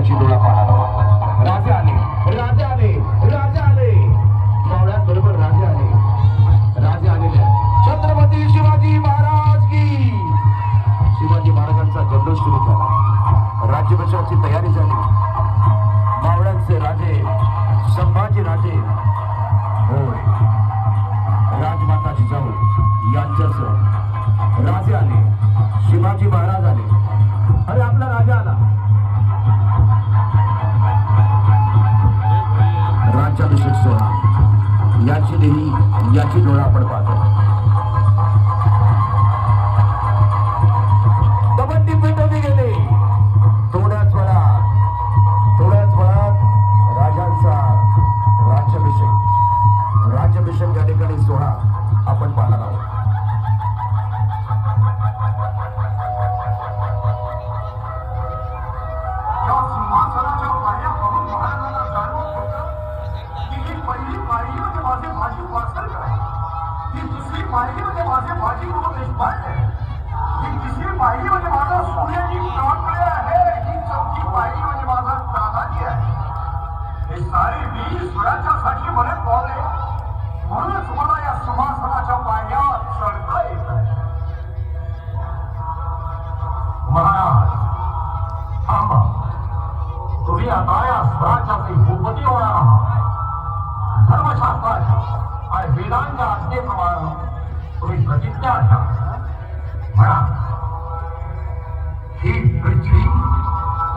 याची डोळा पाहणार राजा आले राजा आले राजा आले बरोबर राजा आले राजा आलेले छत्रपती शिवाजी महाराज की. शिवाजी महाराजांचा जल्लोष सुरू झाला. राज्याभिषेकाची तयारी झाली. मावळ्यांचे राजे संभाजी राजे याची डोळा आपण पाहतो. ही म्हणजे माझे भाजी गुरु देशपांडे ही तिसरी पायरी म्हणजे माझा सूर्यजी काकडे आहे. ही चौथी पायरी म्हणजे माझा दादाजी आहे. हे सारे मी वीर स्वराच्यासाठी म्हणे पावले म्हणूनच मला या सुभाषणाच्या पायऱ्या चढता येत आहे. महाराज थांबा. तुम्ही आता या स्वराज्याचे भूपती होणार आहात. धर्मशास्त्राच्या आणि वेदांच्या आज्ञेप्रमाणे तुम्ही प्रतिज्ञा असा म्हणा ही पृथ्वी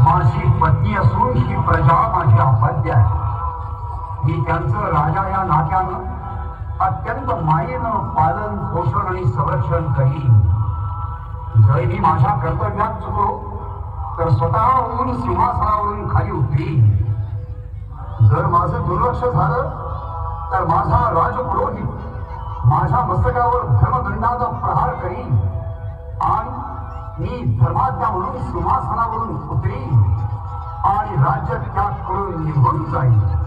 माझी पत्नी असून ही प्रजा माझी अपत्य आहे मी त्यांचं राजा या नात्यानं अत्यंत मायेनं पालन पोषण आणि संरक्षण करीन जर मी माझ्या कर्तव्यात चुकलो तर स्वतःहून सिंहासनावरून खाली उतरी जर माझं दुर्लक्ष झालं तर माझा राजपुरोहित माझ्या मस्तकावर धर्मदंडाचा प्रहार करीन. आणि मी धर्मात्या म्हणून सिंहासनावरून उतरीन. आणि राज्य त्याग करून निघून जाईल